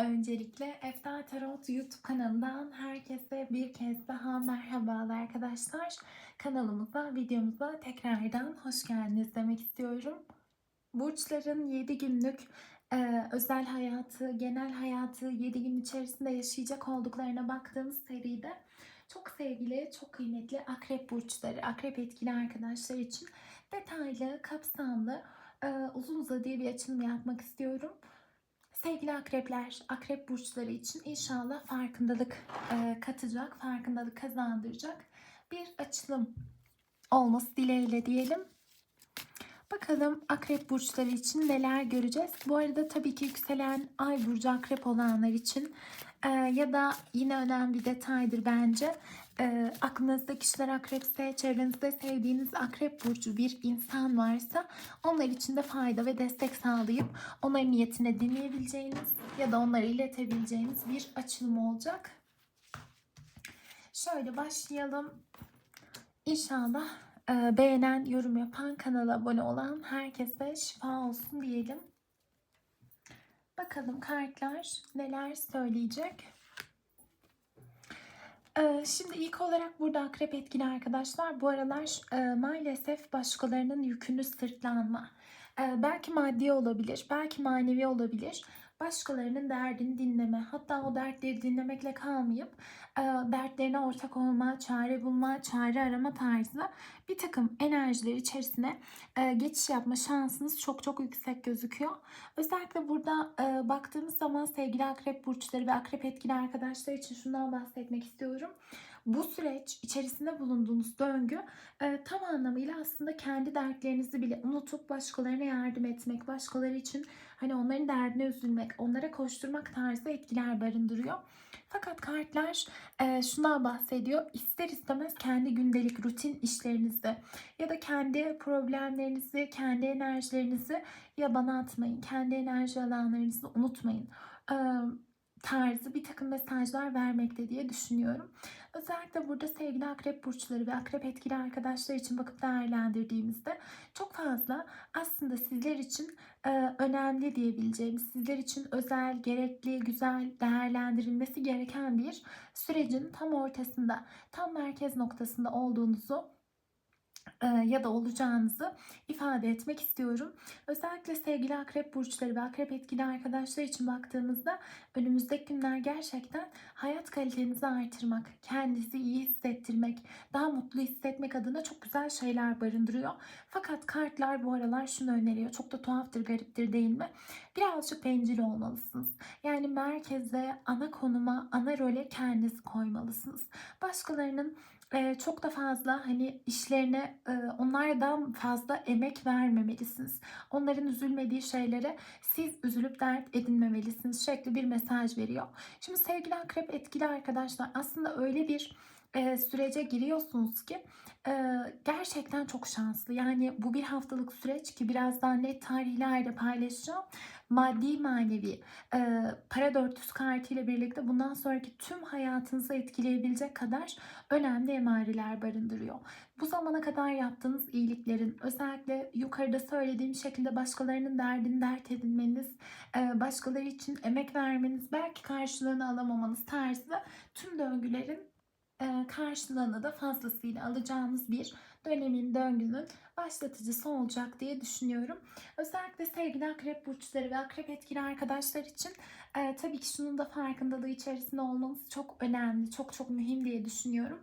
Öncelikle Efta Tarot YouTube kanalından herkese bir kez daha merhabalar arkadaşlar. Kanalımıza, videomuza tekrardan hoş geldiniz demek istiyorum. Burçların 7 günlük e, özel hayatı, genel hayatı 7 gün içerisinde yaşayacak olduklarına baktığımız seride çok sevgili, çok kıymetli akrep burçları, akrep etkili arkadaşlar için detaylı, kapsamlı, e, uzun uzadıya bir açılım yapmak istiyorum. Sevgili akrepler, akrep burçları için inşallah farkındalık e, katacak, farkındalık kazandıracak bir açılım olması dileğiyle diyelim. Bakalım akrep burçları için neler göreceğiz. Bu arada tabii ki yükselen ay burcu akrep olanlar için e, ya da yine önemli bir detaydır bence. E, aklınızda kişiler akrepse, çevrenizde sevdiğiniz akrep burcu bir insan varsa onlar için de fayda ve destek sağlayıp onların niyetine dinleyebileceğiniz ya da onları iletebileceğiniz bir açılım olacak. Şöyle başlayalım. İnşallah e, beğenen, yorum yapan, kanala abone olan herkese şifa olsun diyelim. Bakalım kartlar neler söyleyecek. Ee, Şimdi ilk olarak burada akrep etkili arkadaşlar. Bu aralar e, maalesef başkalarının yükünü sırtlanma. Ee, belki maddi olabilir, belki manevi olabilir. Başkalarının derdini dinleme, hatta o dertleri dinlemekle kalmayıp e, dertlerine ortak olma, çare bulma, çare arama tarzı bir takım enerjiler içerisine e, geçiş yapma şansınız çok çok yüksek gözüküyor. Özellikle burada e, baktığımız zaman sevgili akrep burçları ve akrep etkili arkadaşlar için şundan bahsetmek istiyorum. Bu süreç içerisinde bulunduğunuz döngü e, tam anlamıyla aslında kendi dertlerinizi bile unutup başkalarına yardım etmek, başkaları için hani onların derdine üzülmek, onlara koşturmak tarzı etkiler barındırıyor. Fakat kartlar e, şundan bahsediyor. İster istemez kendi gündelik rutin işlerinizde ya da kendi problemlerinizi, kendi enerjilerinizi yabana atmayın. Kendi enerji alanlarınızı unutmayın. E, tarzı bir takım mesajlar vermekte diye düşünüyorum. Özellikle burada sevgili akrep burçları ve akrep etkili arkadaşlar için bakıp değerlendirdiğimizde çok fazla aslında sizler için e, önemli diyebileceğimiz, sizler için özel, gerekli, güzel değerlendirilmesi gereken bir sürecin tam ortasında, tam merkez noktasında olduğunuzu ya da olacağınızı ifade etmek istiyorum. Özellikle sevgili akrep burçları ve akrep etkili arkadaşlar için baktığımızda önümüzdeki günler gerçekten hayat kalitenizi artırmak, kendinizi iyi hissettirmek, daha mutlu hissetmek adına çok güzel şeyler barındırıyor. Fakat kartlar bu aralar şunu öneriyor. Çok da tuhaftır, gariptir değil mi? Birazcık bencil olmalısınız. Yani merkeze, ana konuma, ana role kendinizi koymalısınız. Başkalarının çok da fazla hani işlerine onlardan fazla emek vermemelisiniz. Onların üzülmediği şeylere siz üzülüp dert edinmemelisiniz şekli bir mesaj veriyor. Şimdi sevgili akrep etkili arkadaşlar aslında öyle bir e, sürece giriyorsunuz ki e, gerçekten çok şanslı. Yani bu bir haftalık süreç ki birazdan net tarihlerle paylaşacağım. Maddi manevi e, para 400 kartı ile birlikte bundan sonraki tüm hayatınızı etkileyebilecek kadar önemli emareler barındırıyor. Bu zamana kadar yaptığınız iyiliklerin özellikle yukarıda söylediğim şekilde başkalarının derdini dert edinmeniz, e, başkaları için emek vermeniz, belki karşılığını alamamanız tarzı tüm döngülerin karşılığını da fazlasıyla alacağınız bir dönemin, döngünün başlatıcısı olacak diye düşünüyorum. Özellikle sevgili akrep burçları ve akrep etkili arkadaşlar için e, tabii ki şunun da farkındalığı içerisinde olmanız çok önemli, çok çok mühim diye düşünüyorum.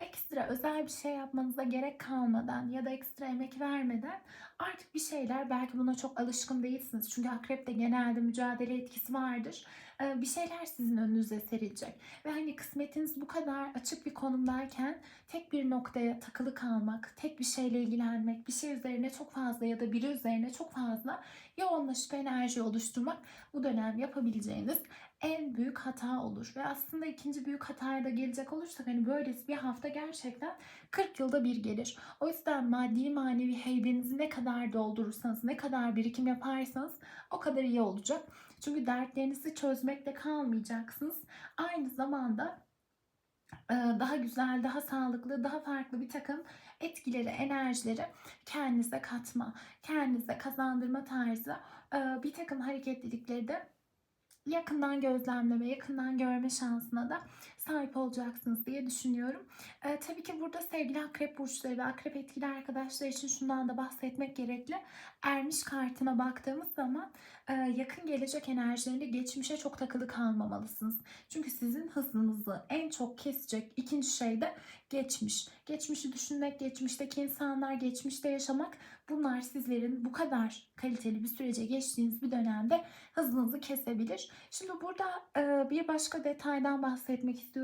Ekstra özel bir şey yapmanıza gerek kalmadan ya da ekstra emek vermeden artık bir şeyler belki buna çok alışkın değilsiniz. Çünkü akrepte genelde mücadele etkisi vardır. Ee, bir şeyler sizin önünüze serilecek. Ve hani kısmetiniz bu kadar açık bir konumdayken tek bir noktaya takılı kalmak, tek bir şeyle ilgilenmek, bir şey üzerine çok fazla ya da biri üzerine çok fazla yoğunlaşıp enerji oluşturmak bu dönem yapabileceğiniz en büyük hata olur. Ve aslında ikinci büyük hataya da gelecek olursak hani böylesi bir hafta gerçekten 40 yılda bir gelir. O yüzden maddi manevi heybenizi ne kadar doldurursanız, ne kadar birikim yaparsanız o kadar iyi olacak. Çünkü dertlerinizi çözmekle kalmayacaksınız. Aynı zamanda daha güzel, daha sağlıklı, daha farklı bir takım etkileri, enerjileri kendinize katma, kendinize kazandırma tarzı bir takım hareketlilikleri de yakından gözlemleme, yakından görme şansına da sahip olacaksınız diye düşünüyorum. Ee, tabii ki burada sevgili akrep burçları ve akrep etkili arkadaşlar için şundan da bahsetmek gerekli. Ermiş kartına baktığımız zaman e, yakın gelecek enerjilerinde geçmişe çok takılı kalmamalısınız. Çünkü sizin hızınızı en çok kesecek ikinci şey de geçmiş. Geçmişi düşünmek, geçmişteki insanlar, geçmişte yaşamak bunlar sizlerin bu kadar kaliteli bir sürece geçtiğiniz bir dönemde hızınızı kesebilir. Şimdi burada e, bir başka detaydan bahsetmek istiyorum.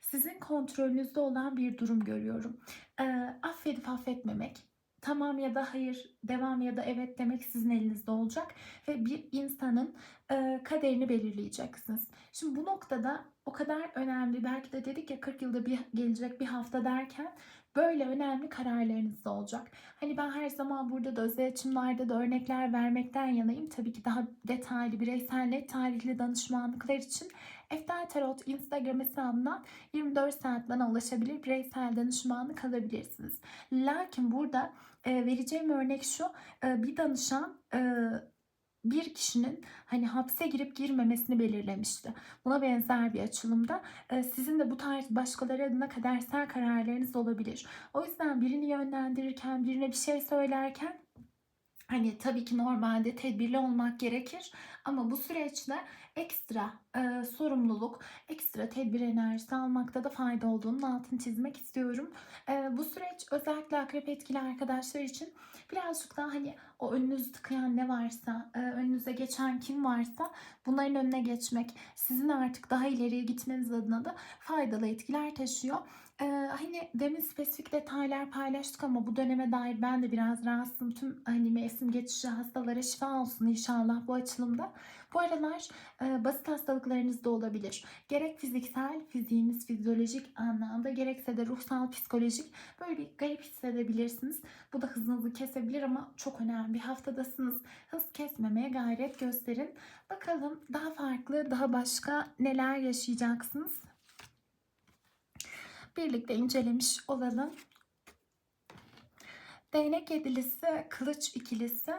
Sizin kontrolünüzde olan bir durum görüyorum. E, affedip affetmemek, tamam ya da hayır, devam ya da evet demek sizin elinizde olacak ve bir insanın e, kaderini belirleyeceksiniz. Şimdi bu noktada o kadar önemli, belki de dedik ya 40 yılda bir gelecek bir hafta derken böyle önemli kararlarınız da olacak. Hani ben her zaman burada da özel açımlarda da örnekler vermekten yanayım. Tabii ki daha detaylı bireysel net tarihli danışmanlıklar için Eftel Tarot Instagram hesabından 24 saat bana ulaşabilir, bireysel danışmanlık alabilirsiniz. Lakin burada e, vereceğim örnek şu, e, bir danışan e, bir kişinin hani hapse girip girmemesini belirlemişti. Buna benzer bir açılımda e, sizin de bu tarz başkaları adına kadersel kararlarınız olabilir. O yüzden birini yönlendirirken, birine bir şey söylerken Hani tabii ki normalde tedbirli olmak gerekir ama bu süreçte ekstra e, sorumluluk, ekstra tedbir enerjisi almakta da fayda olduğunun altını çizmek istiyorum. E, bu süreç özellikle akrep etkili arkadaşlar için birazcık daha hani o önünüzü tıkayan ne varsa, e, önünüze geçen kim varsa bunların önüne geçmek, sizin artık daha ileriye gitmeniz adına da faydalı etkiler taşıyor. Ee, hani demin spesifik detaylar paylaştık ama bu döneme dair ben de biraz rahatsızım. Tüm hani mevsim geçişi hastalara şifa olsun inşallah bu açılımda. Bu aralar e, basit hastalıklarınız da olabilir. Gerek fiziksel, fiziğiniz fizyolojik anlamda gerekse de ruhsal, psikolojik böyle bir garip hissedebilirsiniz. Bu da hızınızı kesebilir ama çok önemli bir haftadasınız. Hız kesmemeye gayret gösterin. Bakalım daha farklı, daha başka neler yaşayacaksınız? birlikte incelemiş olalım. Değnek yedilisi, kılıç ikilisi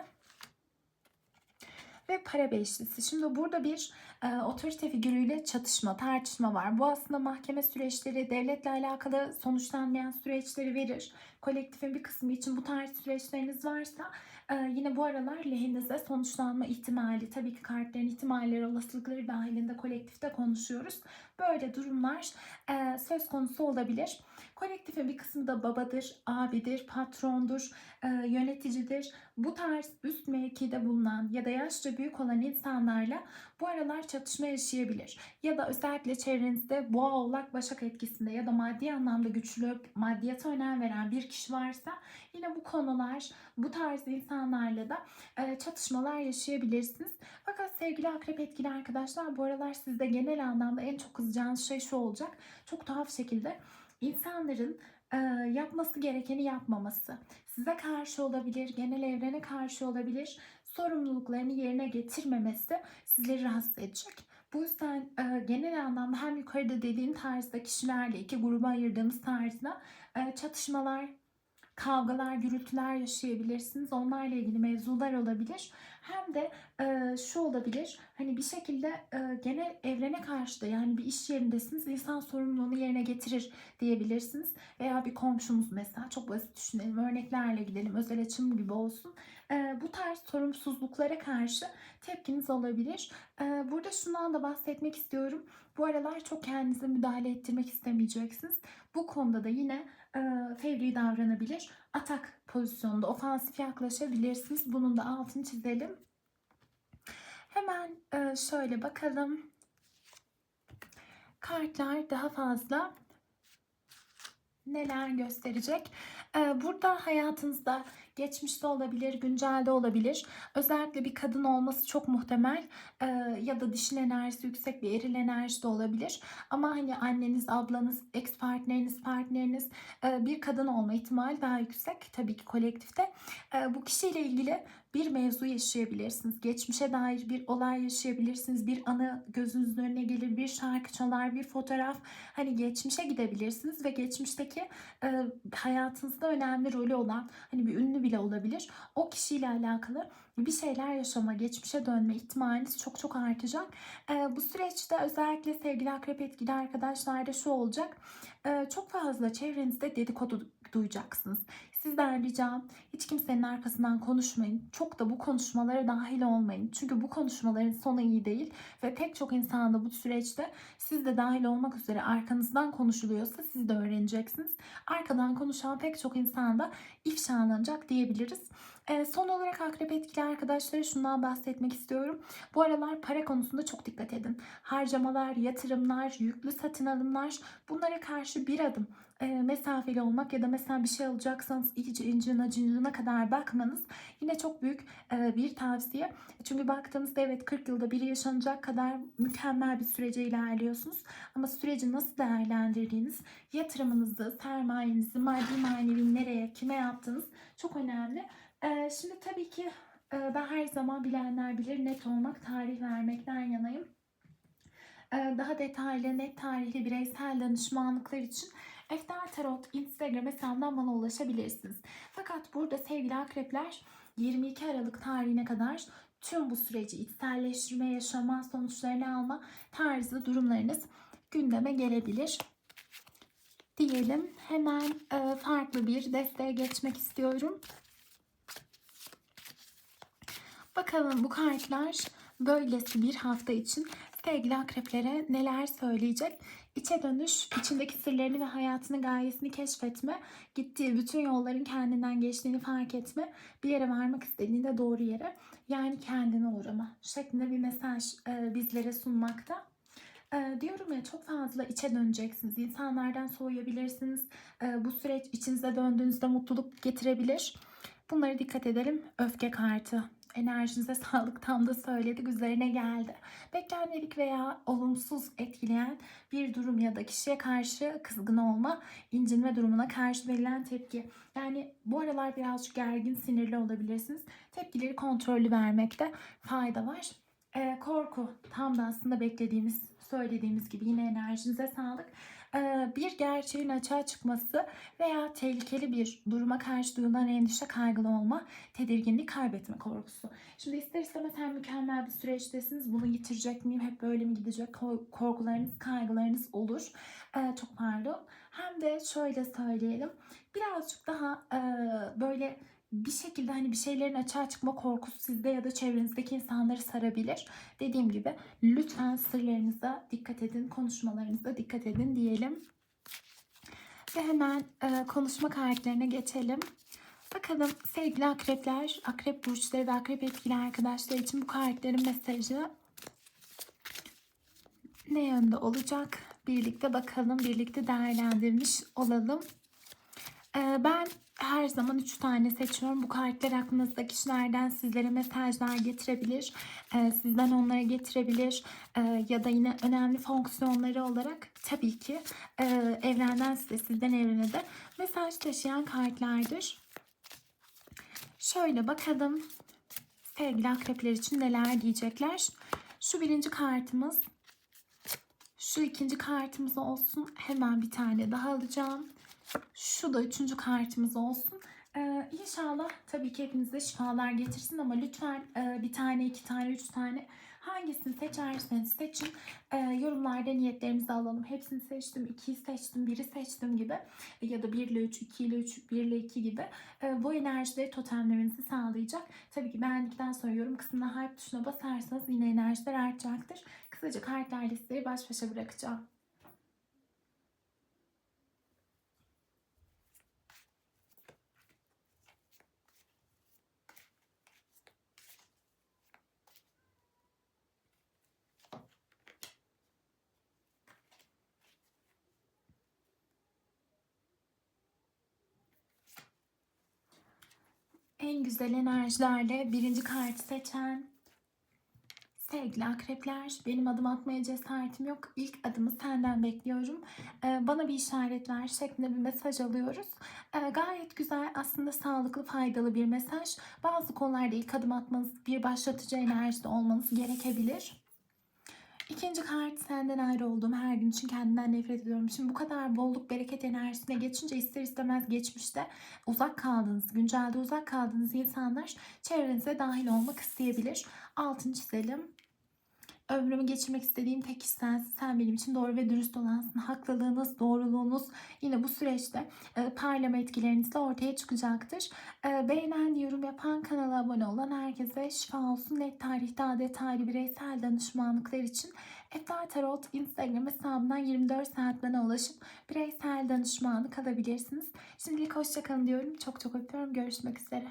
ve para beşlisi. Şimdi burada bir e, otorite figürüyle çatışma, tartışma var. Bu aslında mahkeme süreçleri, devletle alakalı sonuçlanmayan süreçleri verir. Kolektifin bir kısmı için bu tarz süreçleriniz varsa e, yine bu aralar lehinize sonuçlanma ihtimali, tabii ki kartların ihtimalleri, olasılıkları dahilinde kolektifte konuşuyoruz. Böyle durumlar e, söz konusu olabilir. Kolektifin bir kısmı da babadır, abidir, patrondur, e, yöneticidir. Bu tarz üst mevkide bulunan ya da yaşça büyük olan insanlarla bu aralar çatışma yaşayabilir. Ya da özellikle çevrenizde boğa oğlak başak etkisinde ya da maddi anlamda güçlü, maddiyata önem veren bir kişi varsa yine bu konular, bu tarz insanlarla da e, çatışmalar yaşayabilirsiniz. Fakat sevgili akrep etkili arkadaşlar bu aralar sizde genel anlamda en çok kızacağınız şey şu olacak. Çok tuhaf şekilde insanların e, yapması gerekeni yapmaması. Size karşı olabilir, genel evrene karşı olabilir. Sorumluluklarını yerine getirmemesi sizleri rahatsız edecek. Bu yüzden e, genel anlamda hem yukarıda dediğim tarzda kişilerle iki gruba ayırdığımız tarzda e, çatışmalar, kavgalar, gürültüler yaşayabilirsiniz. Onlarla ilgili mevzular olabilir. Hem de e, şu olabilir. Hani bir şekilde e, genel evrene karşı da yani bir iş yerindesiniz. insan sorumluluğunu yerine getirir diyebilirsiniz. Veya bir komşumuz mesela çok basit düşünelim. Örneklerle gidelim. Özel açım gibi olsun. E, bu tarz sorumsuzluklara karşı tepkiniz olabilir. E, burada şundan da bahsetmek istiyorum. Bu aralar çok kendinize müdahale ettirmek istemeyeceksiniz. Bu konuda da yine e, fevri davranabilir. Atak pozisyonunda ofansif yaklaşabilirsiniz. Bunun da altını çizelim. Hemen e, şöyle bakalım. Kartlar daha fazla neler gösterecek? Burada hayatınızda geçmişte olabilir, güncelde olabilir. Özellikle bir kadın olması çok muhtemel e, ya da dişil enerjisi yüksek bir eril enerji de olabilir. Ama hani anneniz, ablanız, ex partneriniz, partneriniz e, bir kadın olma ihtimali daha yüksek tabii ki kolektifte. E, bu kişiyle ilgili bir mevzu yaşayabilirsiniz. Geçmişe dair bir olay yaşayabilirsiniz. Bir anı gözünüzün önüne gelir, bir şarkı çalar, bir fotoğraf. Hani geçmişe gidebilirsiniz ve geçmişteki e, hayatınızda önemli rolü olan hani bir ünlü bile olabilir. O kişiyle alakalı bir şeyler yaşama, geçmişe dönme ihtimaliniz çok çok artacak. E, bu süreçte özellikle sevgili akrep etkili arkadaşlarda şu olacak. E, çok fazla çevrenizde dedikodu duyacaksınız. Sizden ricam hiç kimsenin arkasından konuşmayın. Çok da bu konuşmalara dahil olmayın. Çünkü bu konuşmaların sonu iyi değil. Ve pek çok insan da bu süreçte siz de dahil olmak üzere arkanızdan konuşuluyorsa siz de öğreneceksiniz. Arkadan konuşan pek çok insan da ifşalanacak diyebiliriz. E, son olarak akrep etkili arkadaşlara şundan bahsetmek istiyorum. Bu aralar para konusunda çok dikkat edin. Harcamalar, yatırımlar, yüklü satın alımlar bunlara karşı bir adım e, mesafeli olmak ya da mesela bir şey alacaksanız iyice incine cincine kadar bakmanız yine çok büyük e, bir tavsiye. Çünkü baktığımızda evet 40 yılda biri yaşanacak kadar mükemmel bir sürece ilerliyorsunuz. Ama süreci nasıl değerlendirdiğiniz, yatırımınızı, sermayenizi, maddi manevi nereye, kime yaptığınız çok önemli. E, şimdi tabii ki e, ben her zaman bilenler bilir net olmak, tarih vermekten yanayım. E, daha detaylı, net tarihli bireysel danışmanlıklar için Efter Tarot Instagram hesabından bana ulaşabilirsiniz. Fakat burada sevgili akrepler 22 Aralık tarihine kadar tüm bu süreci içselleştirme, yaşama, sonuçlarını alma tarzı durumlarınız gündeme gelebilir. Diyelim hemen farklı bir desteğe geçmek istiyorum. Bakalım bu kartlar böylesi bir hafta için sevgili akreplere neler söyleyecek? İçe dönüş, içindeki sırlarını ve hayatını gayesini keşfetme, gittiği bütün yolların kendinden geçtiğini fark etme, bir yere varmak istediğinde doğru yere yani kendine uğrama şeklinde bir mesaj e, bizlere sunmakta. E, diyorum ya çok fazla içe döneceksiniz. İnsanlardan soğuyabilirsiniz. E, bu süreç içinize döndüğünüzde mutluluk getirebilir. Bunlara dikkat edelim. Öfke kartı enerjinize sağlık tam da söyledik üzerine geldi. Beklenmedik veya olumsuz etkileyen bir durum ya da kişiye karşı kızgın olma, incinme durumuna karşı verilen tepki. Yani bu aralar birazcık gergin, sinirli olabilirsiniz. Tepkileri kontrollü vermekte fayda var. Ee, korku tam da aslında beklediğimiz, söylediğimiz gibi yine enerjinize sağlık bir gerçeğin açığa çıkması veya tehlikeli bir duruma karşı duyulan endişe, kaygılı olma, tedirginlik, kaybetme korkusu. Şimdi ister istemez hem mükemmel bir süreçtesiniz. Bunu yitirecek miyim? Hep böyle mi gidecek? Korkularınız, kaygılarınız olur. Çok pardon. Hem de şöyle söyleyelim. Birazcık daha böyle bir şekilde hani bir şeylerin açığa çıkma korkusu sizde ya da çevrenizdeki insanları sarabilir. Dediğim gibi lütfen sırlarınıza dikkat edin, konuşmalarınıza dikkat edin diyelim. Ve hemen e, konuşma kartlarına geçelim. Bakalım sevgili akrepler, akrep burçları ve akrep etkili arkadaşlar için bu kartların mesajı ne yönde olacak? Birlikte bakalım, birlikte değerlendirmiş olalım. Ee, ben her zaman 3 tane seçiyorum. Bu kartlar aklınızda kişilerden sizlere mesajlar getirebilir. Ee, sizden onlara getirebilir. Ee, ya da yine önemli fonksiyonları olarak tabii ki e, evrenden size, sizden evrene de mesaj taşıyan kartlardır. Şöyle bakalım sevgili akrepler için neler diyecekler. Şu birinci kartımız. Şu ikinci kartımız olsun. Hemen bir tane daha alacağım. Şu da üçüncü kartımız olsun. Ee, inşallah tabii ki hepinize şifalar getirsin ama lütfen e, bir tane, iki tane, üç tane hangisini seçerseniz seçin. E, yorumlarda niyetlerimizi alalım. Hepsini seçtim, ikiyi seçtim, biri seçtim gibi ya da 1 ile 3, 2 ile 3, 1 ile 2 gibi e, bu enerjileri totemlemenizi sağlayacak. Tabii ki beğendikten sonra yorum kısmına hype tuşuna basarsanız yine enerjiler artacaktır. Kısaca kartlar listeleri baş başa bırakacağım. En güzel enerjilerle birinci kartı seçen Sevgili akrepler, benim adım atmaya cesaretim yok. İlk adımı senden bekliyorum. Ee, bana bir işaret ver şeklinde bir mesaj alıyoruz. Ee, gayet güzel, aslında sağlıklı, faydalı bir mesaj. Bazı konularda ilk adım atmanız, bir başlatıcı enerjide olmanız gerekebilir. İkinci kart senden ayrı olduğum her gün için kendimden nefret ediyorum. Şimdi bu kadar bolluk bereket enerjisine geçince ister istemez geçmişte uzak kaldığınız, güncelde uzak kaldığınız insanlar çevrenize dahil olmak isteyebilir. Altını çizelim. Ömrümü geçirmek istediğim tek kişi sensin. Sen benim için doğru ve dürüst olansın. Haklılığınız, doğruluğunuz yine bu süreçte e, parlama etkilerinizle ortaya çıkacaktır. E, beğenen, yorum yapan, kanala abone olan herkese şifa olsun. Net tarih daha detaylı bireysel danışmanlıklar için Eftar Tarot Instagram hesabından 24 saat bana ulaşıp bireysel danışmanlık alabilirsiniz. Şimdilik hoşçakalın diyorum. Çok çok öpüyorum. Görüşmek üzere.